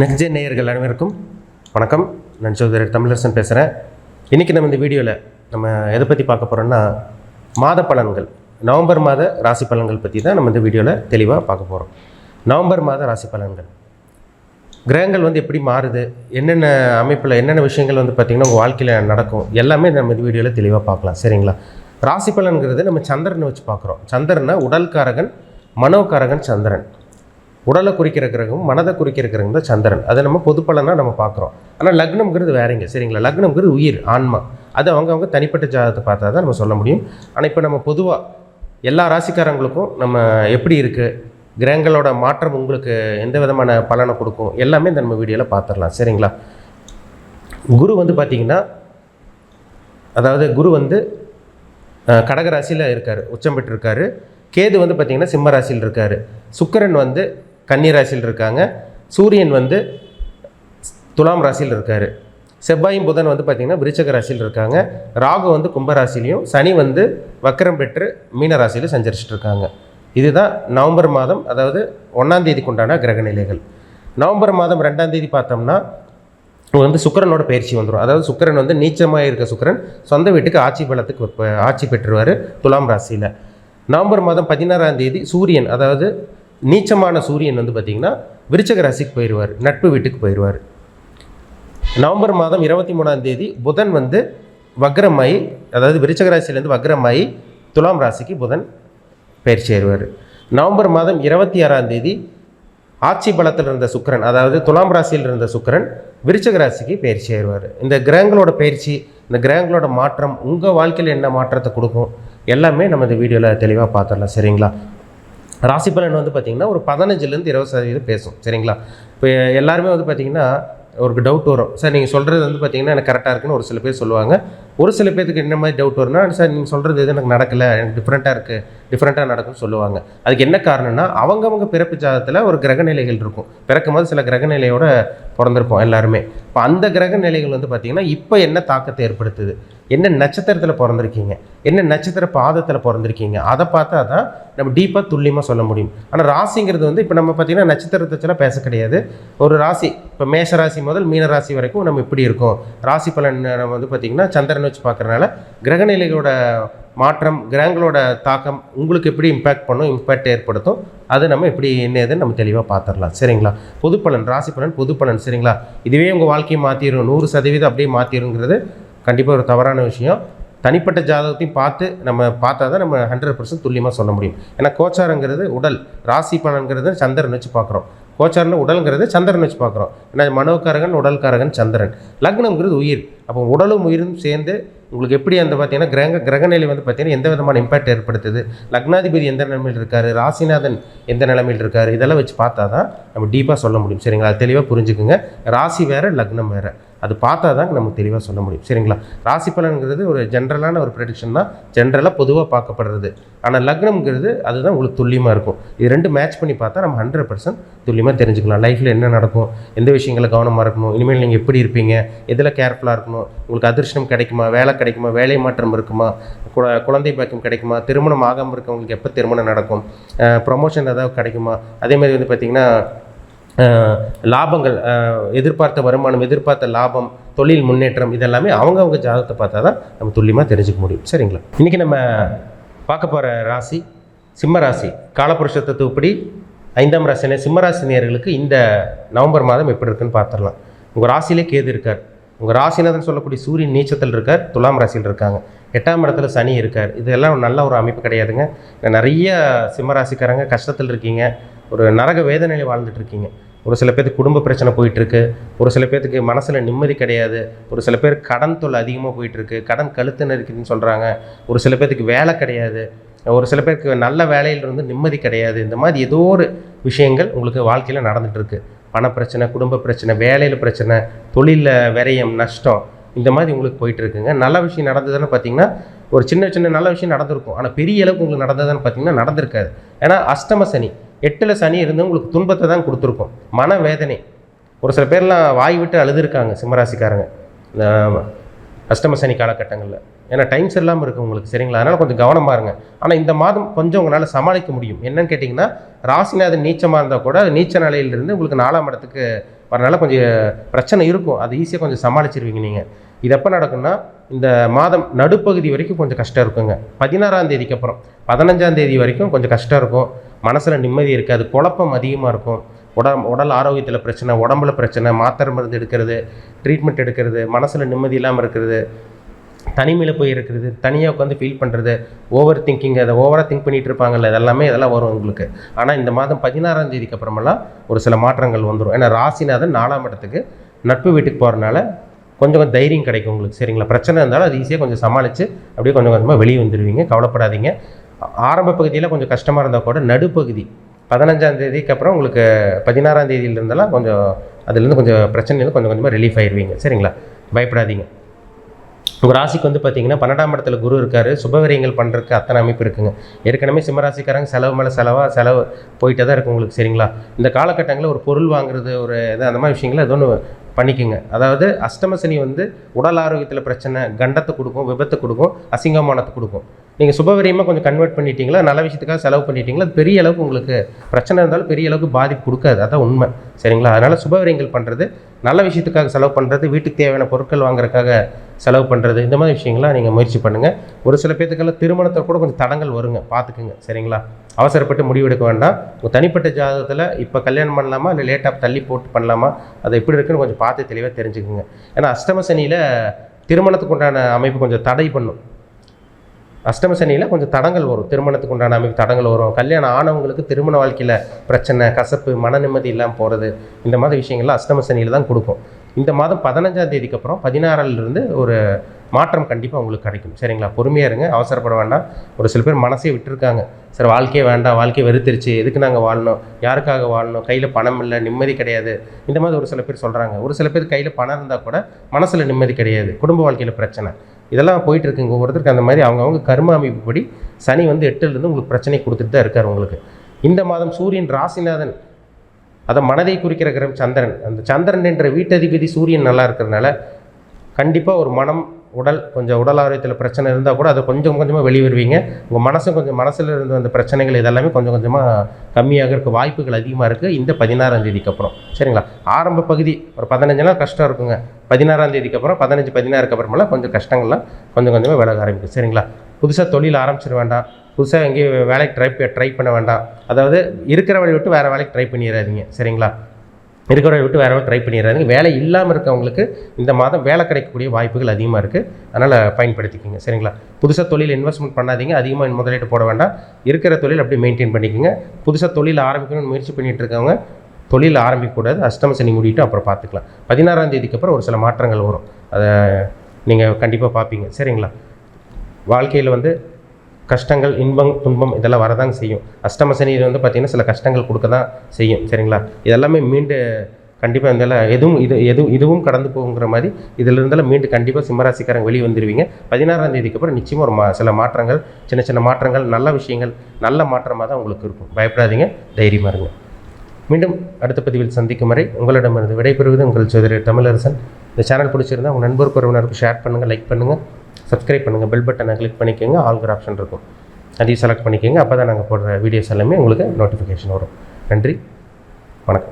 Next gen நேயர்கள் அனைவருக்கும் வணக்கம். நான் சௌதரர் தமிழரசன் பேசுகிறேன் இன்றைக்கி நம்ம இந்த வீடியோவில் நம்ம எதை பற்றி பார்க்க போகிறோம்னா மாத பலன்கள். நவம்பர் மாத ராசி பலன்கள் பற்றி தான் நம்ம இந்த வீடியோவில் தெளிவாக பார்க்க போகிறோம் நவம்பர் மாத ராசி பலன்கள். கிரகங்கள் வந்து எப்படி மாறுது? என்னென்ன அமைப்பில் என்னென்ன விஷயங்கள் வந்து பார்த்திங்கன்னா உங்கள் வாழ்க்கையில் நடக்கும்? எல்லாமே நம்ம இந்த வீடியோவில் தெளிவாக பார்க்கலாம். சரிங்களா? ராசி பலன்கிறது நம்ம சந்திரனை வச்சு பார்க்குறோம். சந்திரனை உடல்காரகன் மனோகாரகன் சந்திரன். உடலை குறிக்கிற கிரகம் மனதை குறிக்கிற கிரகம் தான் சந்திரன். அதை நம்ம பொது பலனாக நம்ம பார்க்குறோம். ஆனால் லக்னம்ங்கிறது வேறங்க சரிங்களா? லக்னம்ங்கிறது உயிர் ஆன்மா. அது அவங்கவுங்க தனிப்பட்ட ஜாதகத்தை பார்த்தா தான் நம்ம சொல்ல முடியும். ஆனால் இப்போ நம்ம பொதுவாக எல்லா ராசிக்காரங்களுக்கும் நம்ம எப்படி இருக்குது கிரகங்களோட மாற்றம் உங்களுக்கு எந்த விதமான பலனை கொடுக்கும்? எல்லாமே இந்த நம்ம வீடியோவில் பார்த்துடலாம். சரிங்களா? குரு வந்து பார்த்திங்கன்னா அதாவது குரு வந்து கடக ராசியில் இருக்கார். உச்சம் பெற்றிருக்காரு. கேது வந்து பார்த்திங்கன்னா சிம்ம ராசியில் இருக்கார். சுக்கரன் வந்து கன்னி ராசியில் இருக்காங்க. சூரியன் வந்து துலாம் ராசியில் இருக்கார். செவ்வாயும் புதன் வந்து பார்த்திங்கன்னா விருச்சக ராசியில் இருக்காங்க. ராகு வந்து கும்பராசிலையும் சனி வந்து வக்கரம் பெற்று மீன ராசியில் சஞ்சரிச்சிட்டு இருக்காங்க. இதுதான் நவம்பர் மாதம் அதாவது ஒன்றாம் தேதிக்கு உண்டான கிரக நிலைகள். நவம்பர் மாதம் ரெண்டாம் தேதி பார்த்தோம்னா வந்து சுக்கரனோட பயிற்சி வந்துடும் அதாவது சுக்கிரன் வந்து நீச்சமாக இருக்க சுக்கரன் சொந்த வீட்டுக்கு ஆட்சி பலத்துக்கு ஆட்சி பெற்றுவார் துலாம் ராசியில். நவம்பர் மாதம் பதினாறாம் தேதி சூரியன் அதாவது நீச்சமான சூரியன் வந்து பார்த்திங்கன்னா விருச்சக ராசிக்கு போயிடுவார் நட்பு வீட்டுக்கு போயிடுவார் நவம்பர் மாதம் இருபத்தி மூணாம் தேதி புதன் வந்து வக்ரமாயி அதாவது விருச்சக ராசியிலேருந்து வக்ரமாயி துலாம் ராசிக்கு புதன் பயிற்சி சேருவார். நவம்பர் மாதம் இருபத்தி ஆறாம் தேதி ஆட்சி பலத்தில் இருந்த சுக்கிரன் அதாவது துலாம் ராசியில் இருந்த சுக்கரன் விருச்சக ராசிக்கு பயிற்சி ஆயிடுவார் இந்த கிரகங்களோட பயிற்சி இந்த கிரகங்களோட மாற்றம் உங்கள் வாழ்க்கையில் என்ன மாற்றத்தை கொடுக்கும் எல்லாமே நம்ம இந்த வீடியோவில் தெளிவாக பார்த்துடலாம். சரிங்களா? ராசி பலன் வந்து பார்த்திங்கன்னா ஒரு பதினஞ்சுலேருந்து இருபது சதவீதம் பேசும் சரிங்களா? இப்போ எல்லாருமே வந்து பார்த்திங்கன்னா ஒரு டவுட் வரும். சார் நீங்கள் சொல்கிறது வந்து பார்த்திங்கன்னா எனக்கு கரெக்டாக இருக்குன்னு ஒரு சில பேர் சொல்லுவாங்க. ஒரு சில பேருக்கு என்ன மாதிரி டவுட் வரும்னா சார் நீங்கள் சொல்கிறது எது எனக்கு நடக்கலை எனக்கு டிஃப்ரெண்ட்டாக இருக்குது டிஃப்ரெண்ட்டாக நடக்கும்னு சொல்லுவாங்க. அதுக்கு என்ன காரணம்னா அவங்கவங்க பிறப்பு ஜாதத்தில் ஒரு கிரக நிலைகள் இருக்கும். பிறக்கும் போது சில கிரக நிலையோட பிறந்திருப்போம் எல்லாருமே. இப்போ அந்த கிரக நிலைகள் வந்து பார்த்திங்கன்னா இப்போ என்ன தாக்கத்தை ஏற்படுத்துது? என்ன நட்சத்திரத்தில் பிறந்திருக்கீங்க? என்ன நட்சத்திர பாதத்தில் பிறந்திருக்கீங்க? அதை பார்த்தா தான் நம்ம டீப்பாக துல்லியமாக சொல்ல முடியும். ஆனால் ராசிங்கிறது வந்து இப்போ நம்ம பார்த்திங்கன்னா நட்சத்திரத்தை பேச கிடையாது. ஒரு ராசி இப்போ மேஷ ராசி முதல் மீன ராசி வரைக்கும் நம்ம இப்படி இருக்கோம். ராசி பலன் நம்ம வந்து பார்த்திங்கன்னா சந்திரன் வச்சு பார்க்குறனால கிரகநிலைகளோட மாற்றம் கிரகங்களோட தாக்கம் உங்களுக்கு எப்படி இம்பேக்ட் பண்ணும் இம்பேக்ட் ஏற்படுத்தும் அது நம்ம எப்படி என்னதுன்னு நம்ம தெளிவாக பார்த்துடலாம். சரிங்களா? பொது பலன் ராசி பலன் பொது பலன் சரிங்களா? இதுவே உங்கள் வாழ்க்கையை மாற்றிடும் நூறு சதவீதம் அப்படியே மாற்றிடுங்கிறது கண்டிப்பாக ஒரு தவறான விஷயம். தனிப்பட்ட ஜாதகத்தையும் பார்த்து நம்ம பார்த்தா தான் நம்ம ஹண்ட்ரட் பர்சன்ட் துல்லியமாக சொல்ல முடியும். ஏன்னா கோச்சாரங்கிறது உடல். ராசி பலன்கிறது சந்திரன் வச்சு பார்க்குறோம். கோச்சாரில் உடல்ங்கிறது சந்திரன் வச்சு பார்க்குறோம். ஏன்னா மனோக்காரகன் உடல்காரகன் சந்திரன். லக்னம்ங்கிறது உயிர். அப்போ உடலும் உயிரும் சேர்ந்து உங்களுக்கு எப்படி அந்த பார்த்தீங்கன்னா கிரக கிரகநிலை வந்து பார்த்தீங்கன்னா எந்த விதமான இம்பாக்ட் ஏற்படுத்துது? லக்னாதிபதி எந்த நிலைமையில் இருக்கார்? ராசிநாதன் எந்த நிலைமையில் இருக்கார்? இதெல்லாம் வச்சு பார்த்தா தான் நம்ம டீப்பாக சொல்ல முடியும். சரிங்களா? அது தெளிவாக புரிஞ்சுக்குங்க. ராசி வேறு லக்னம் வேறு. அது பார்த்தா தான் நமக்கு தெளிவாக சொல்ல முடியும். சரிங்களா? ராசி பலன்கிறது ஒரு ஜென்ரலான ஒரு ப்ரெடிக்ஷன் தான். ஜென்ரலாக பொதுவாக பார்க்கப்படுறது. ஆனால் லக்னம்ங்கிறது அதுதான் உங்களுக்கு துல்லியமாக இருக்கும். இது ரெண்டு மேட்ச் பண்ணி பார்த்தா நம்ம ஹண்ட்ரட் பர்சன்ட் துல்லியமாக தெரிஞ்சுக்கலாம். லைஃப்பில் என்ன நடக்கும்? எந்த விஷயங்களை கவனமாக இருக்கணும்? இனிமேல் நீங்கள் எப்படி இருப்பீங்க? எதில் கேர்ஃபுல்லாக இருக்கணும்? உங்களுக்கு அதிர்ஷ்டம் கிடைக்குமா? வேலை கிடைக்குமா? வேலை மாற்றம் இருக்குமா? குழந்தை பாக்கியம் கிடைக்குமா? திருமணம் ஆகாமல் இருக்கவங்களுக்கு எப்போ திருமணம் நடக்கும்? ப்ரொமோஷன் ஏதாவது கிடைக்குமா? அதே மாதிரி வந்து பார்த்திங்கன்னா லாபங்கள் எதிர்பார்த்த வருமானம் எதிர்பார்த்த லாபம் தொழில் முன்னேற்றம் இதெல்லாமே அவங்கவுங்க ஜாதகத்தை பார்த்தா தான் நம்ம துல்லியமாக தெரிஞ்சுக்க முடியும். சரிங்களா? இன்றைக்கி நம்ம பார்க்க போகிற ராசி சிம்ம ராசி காலபுருஷ தத்துவப்படி ஐந்தாம் ராசினே சிம்ம ராசி நேர்களுக்கு இந்த நவம்பர் மாதம் எப்படி இருக்குன்னு பார்த்துடலாம். உங்கள் ராசியிலே கேது இருக்கார். உங்கள் ராசிநாதன் சொல்லக்கூடிய சூரியன் நீச்சத்தில் இருக்கார் துலாம் ராசியில் இருக்காங்க. எட்டாம் இடத்துல சனி இருக்கார். இதெல்லாம் நல்ல ஒரு அமைப்பு கிடையாதுங்க. நிறைய சிம்ம ராசிக்காரங்க கஷ்டத்தில் இருக்கீங்க. ஒரு நரக வேதனையில் வாழ்ந்துட்டு இருக்கீங்க ஒரு சில பேருக்கு குடும்ப பிரச்சனை போயிட்டுருக்கு. ஒரு சில பேர்த்துக்கு மனசில் நிம்மதி கிடையாது. ஒரு சில பேர் கடன் தொல்லை அதிகமாக போயிட்டுருக்கு. கடன் கழுத்து நெருக்குதுன்னு சொல்கிறாங்க ஒரு சில பேர்த்துக்கு வேலை கிடையாது. ஒரு சில பேருக்கு நல்ல வேலையிலிருந்து நிம்மதி கிடையாது. இந்த மாதிரி ஏதோ ஒரு விஷயங்கள் உங்களுக்கு வாழ்க்கையில் நடந்துகிட்ருக்கு பண பிரச்சனை குடும்ப பிரச்சனை வேலையில் பிரச்சனை தொழிலில் விரயம் நஷ்டம் இந்த மாதிரி உங்களுக்கு போயிட்டுருக்குங்க. நல்ல விஷயம் நடந்ததுன்னு பார்த்தீங்கன்னா ஒரு சின்ன சின்ன நல்ல விஷயம் நடந்திருக்கும். ஆனால் பெரிய அளவுக்கு உங்களுக்கு நடந்ததுன்னு பார்த்தீங்கன்னா நடந்திருக்காது. ஏன்னா அஷ்டம சனி. எட்டில் சனி இருந்து உங்களுக்கு துன்பத்தை தான் கொடுத்துருக்கும். மன வேதனை ஒரு சில பேர்லாம் வாய் விட்டு அழுதுருக்காங்க சிம்மராசிக்காரங்க. அஷ்டம சனி காலகட்டங்களில். ஏன்னா டைம்ஸ் இல்லாமல் இருக்குது உங்களுக்கு சரிங்களா? அதனால் கொஞ்சம் கவனமாக இருங்க. ஆனால் இந்த மாதம் கொஞ்சம் உங்களால் சமாளிக்க முடியும். என்னன்னு கேட்டிங்கன்னா ராசிநாதன் நீச்சமாக இருந்தால் கூட அது நீச்ச நிலையிலிருந்து உங்களுக்கு நாலாம் இடத்துக்கு வரனால கொஞ்சம் பிரச்சனை இருக்கும். அது ஈஸியாக கொஞ்சம் சமாளிச்சிருவீங்க நீங்கள் இது எப்போ நடக்கும்னா இந்த மாதம் நடுப்பகுதி வரைக்கும் கொஞ்சம் கஷ்டம் இருக்குங்க. பதினாறாம் தேதிக்கு அப்புறம் பதினஞ்சாம் தேதி வரைக்கும் கொஞ்சம் கஷ்டம் இருக்கும். மனசில் நிம்மதி இருக்காது குழப்பம் அதிகமாக இருக்கும். உடல் உடல் ஆரோக்கியத்தில் பிரச்சனை உடம்புல பிரச்சனை மாத்திரை மருந்து எடுக்கிறது ட்ரீட்மெண்ட் எடுக்கிறது மனசில் நிம்மதி இல்லாமல் இருக்கிறது தனிமையில் போய் இருக்கிறது தனியாக உட்காந்து ஃபீல் பண்ணுறது ஓவர் திங்கிங் அதை ஓவராக திங்க் பண்ணிகிட்டு இருப்பாங்கல்ல இதெல்லாமே இதெல்லாம் வரும் உங்களுக்கு. ஆனால் இந்த மாதம் பதினாறாம் தேதிக்கு அப்புறமெல்லாம் ஒரு சில மாற்றங்கள் வந்துடும் ஏன்னா ராசிநாதன் நாலாம் இடத்துக்கு நட்பு வீட்டுக்கு போகிறனால கொஞ்சம் கொஞ்சம் தைரியம் கிடைக்கும் உங்களுக்கு. சரிங்களா? பிரச்சனை இருந்தாலும் அது ஈஸியாக கொஞ்சம் சமாளித்து அப்படியே கொஞ்சம் கொஞ்சமாக வெளியே வந்துடுவீங்க கவலைப்படாதீங்க. ஆரம்ப பகுதியில் கொஞ்சம் கஷ்டமாக இருந்தால் கூட நடுப்பகுதி பதினஞ்சாம் தேதிக்கு அப்புறம் உங்களுக்கு பதினாறாம் தேதியிலிருந்தெல்லாம் கொஞ்சம் அதுலேருந்து கொஞ்சம் பிரச்சனையில கொஞ்சம் கொஞ்சமாக ரிலீஃப் ஆயிடுவீங்க சரிங்களா? பயப்படாதீங்க. உங்கள் ராசிக்கு வந்து பார்த்தீங்கன்னா பன்னெண்டாம் இடத்துல குரு இருக்கார். சுபவரியங்கள் பண்ணுறதுக்கு அத்தனை அமைப்பு இருக்குங்க. ஏற்கனவே சிம்மராசிக்காரங்க செலவு மேலே செலவாக செலவு போயிட்டே தான் இருக்கும் உங்களுக்கு. சரிங்களா? இந்த காலகட்டங்களில் ஒரு பொருள் வாங்குறது ஒரு இது அந்த மாதிரி விஷயங்களை ஏதோ ஒன்று பண்ணிக்கோங்க. அதாவது அஷ்டம சனி வந்து உடல் ஆரோக்கியத்தில் பிரச்சனை கண்டத்தை கொடுக்கும் விபத்தை கொடுக்கும் அசிங்கமானத்தை கொடுக்கும். நீங்கள் சுபவரியமாக கொஞ்சம் கன்வெர்ட் பண்ணிட்டீங்களா நல்ல விஷயத்துக்காக செலவு பண்ணிட்டீங்களா அது பெரிய அளவுக்கு உங்களுக்கு பிரச்சனை இருந்தாலும் பெரிய அளவுக்கு பாதிப்பு கொடுக்காது. அதான் உண்மை. சரிங்களா? அதனால் சுபவரியங்கள் பண்ணுறது நல்ல விஷயத்துக்காக செலவு பண்ணுறது வீட்டுக்கு தேவையான பொருட்கள் வாங்குறதுக்காக செலவு பண்ணுறது இந்த மாதிரி விஷயங்கள்லாம் நீங்கள் முயற்சி பண்ணுங்கள் ஒரு சில பேர்த்துக்கெல்லாம் திருமணத்தை கூட கொஞ்சம் தடங்கள் வருங்க. பார்த்துக்குங்க சரிங்களா? அவசரப்பட்டு முடிவெடுக்க வேண்டாம். உங்கள் தனிப்பட்ட ஜாதகத்தில் இப்போ கல்யாணம் பண்ணலாமா? இல்லை லேட்டாக தள்ளி போட்டு பண்ணலாமா? அது எப்படி இருக்குன்னு கொஞ்சம் பார்த்து தெளிவாக தெரிஞ்சுக்குங்க. ஏன்னா அஷ்டம சனியில் திருமணத்துக்கு உண்டான அமைப்பு கொஞ்சம் தடை பண்ணும். அஷ்டம சனியில் கொஞ்சம் தடங்கள் வரும். திருமணத்துக்கு உண்டான அமைப்பு தடங்கள் வரும். கல்யாணம் ஆனவங்களுக்கு திருமண வாழ்க்கையில் பிரச்சனை கசப்பு மன நிம்மதி இல்லாமல் போகிறது இந்த மாதிரி விஷயங்கள்லாம் அஷ்டம சனியில் தான் கொடுக்கும். இந்த மாதம் பதினஞ்சாம் தேதிக்கு அப்புறம் பதினாறிலிருந்து ஒரு மாற்றம் கண்டிப்பாக உங்களுக்கு கிடைக்கும். சரிங்களா? பொறுமையாக இருங்க. அவசரப்பட வேண்டாம். ஒரு சில பேர் மனசே விட்டுருக்காங்க. சார் வாழ்க்கையே வேண்டாம். வாழ்க்கையை வெறுத்துருச்சு. எதுக்கு நாங்கள் வாழணும்? யாருக்காக வாழணும்? கையில் பணம் இல்லை. நிம்மதி கிடையாது. இந்த மாதிரி ஒரு சில பேர் சொல்கிறாங்க ஒரு சில பேர் கையில் பணம் இருந்தால் கூட மனசில் நிம்மதி கிடையாது. குடும்ப வாழ்க்கையில் பிரச்சனை. இதெல்லாம் போயிட்டு இருக்குங்க. ஒவ்வொருத்தருக்கு அந்த மாதிரி அவங்கவுங்க கர்ம அமைப்புப்படி சனி வந்து எட்டுலேருந்து உங்களுக்கு பிரச்சனை கொடுத்துட்டு தான் இருக்கார் உங்களுக்கு. இந்த மாதம் சூரியன் ராசிநாதன் அதை மனதை குறிக்கிற கிரகம் சந்திரன். அந்த சந்திரன் என்ற வீட்டதிபதி சூரியன் நல்லா இருக்கிறதுனால கண்டிப்பாக ஒரு மனம் உடல் கொஞ்சம் உடல் ஆரோக்கியத்தில் பிரச்சனை இருந்தால் கூட அதை கொஞ்சம் கொஞ்சமாக வெளியே வருவீங்க உங்கள் மனசும் கொஞ்சம் மனசில் இருந்த அந்த பிரச்சனைகள் இதெல்லாமே கொஞ்சம் கொஞ்சமாக கம்மியாக இருக்க வாய்ப்புகள் அதிகமாக இருக்குது இந்த பதினாறாம் தேதிக்கு அப்புறம். சரிங்களா? ஆரம்ப பகுதி ஒரு பதினஞ்சு நாள் கஷ்டம் இருக்குங்க. பதினாறாம் தேதிக்கு அப்புறம் பதினஞ்சு பதினாறுக்கு அப்புறமெல்லாம் கொஞ்சம் கஷ்டங்கள்லாம் கொஞ்சம் கொஞ்சமாக விலக ஆரம்பிக்கும். சரிங்களா? புதுசாக தொழில் ஆரம்பிச்சிட வேண்டாம். புதுசாக எங்கேயும் வேலைக்கு ட்ரை ட்ரை பண்ண வேண்டாம். அதாவது இருக்கிற வேலையை விட்டு வேறு வேலைக்கு ட்ரை பண்ணிடாதீங்க சரிங்களா? இருக்கிற விட்டு வேறு வேலை ட்ரை பண்ணிடுறாங்க வேலை இல்லாமல் இருக்கவங்களுக்கு இந்த மாதம் வேலை கிடைக்கக்கூடிய வாய்ப்புகள் அதிகமாக இருக்குது அதனால் பயன்படுத்திக்கோங்க. சரிங்களா? புதுசாக தொழில் இன்வெஸ்ட்மெண்ட் பண்ணாதீங்க. அதிகமாக முதலீடு போட வேண்டாம். இருக்கிற தொழில் அப்படியே மெயின்டைன் பண்ணிக்கோங்க. புதுசாக தொழில் ஆரம்பிக்கணும்னு முயற்சி பண்ணிகிட்டு இருக்கவங்க தொழில் ஆரம்பிக்கக்கூடாது. அஷ்டம சனி மூடிட்டு அப்புறம் பார்த்துக்கலாம் பதினாறாம் தேதிக்கு அப்புறம் ஒரு சில மாற்றங்கள் வரும். அதை நீங்கள் கண்டிப்பாக பார்ப்பீங்க சரிங்களா? வாழ்க்கையில் வந்து கஷ்டங்கள் இன்பம் துன்பம் இதெல்லாம் வரதாங்க செய்யும். அஷ்டம சனியில் வந்து பார்த்திங்கன்னா சில கஷ்டங்கள் கொடுக்க தான் செய்யும். சரிங்களா? இதெல்லாமே மீண்டு கண்டிப்பாக இதெல்லாம் எதுவும் இது எதுவும் இதுவும் கடந்து போகுங்கிற மாதிரி இதில் இருந்தெல்லாம் மீண்டும் கண்டிப்பாக சிம்மராசிக்காரங்க வெளியே வந்துடுவீங்க பதினாறாம் தேதிக்கு அப்புறம் நிச்சயமாக ஒரு மா சில மாற்றங்கள் சின்ன சின்ன மாற்றங்கள் நல்ல விஷயங்கள் நல்ல மாற்றமாக தான் உங்களுக்கு இருக்கும். பயப்படாதீங்க தைரியமாக இருங்க. மீண்டும் அடுத்த பதிவில் சந்திக்கும் வரை உங்களிடமிருந்து விடைபெறுவது உங்கள் சோதரர் தமிழரசன். இந்த சேனல் பிடிச்சிருந்தா உங்கள் நண்பர் உறவினருக்கு ஷேர் பண்ணுங்கள் லைக் பண்ணுங்கள் சப்ஸ்கிரைப் பண்ணுங்கள் பெல் பட்டனை கிளிக் பண்ணிக்கோங்க ஆல்கர் ஆப்ஷன் இருக்கும். அதையும் செலக்ட் பண்ணிக்கோங்க அப்போ தான் நாங்கள் போடுற வீடியோஸ் எல்லாமே உங்களுக்கு நோட்டிஃபிகேஷன் வரும். நன்றி வணக்கம்.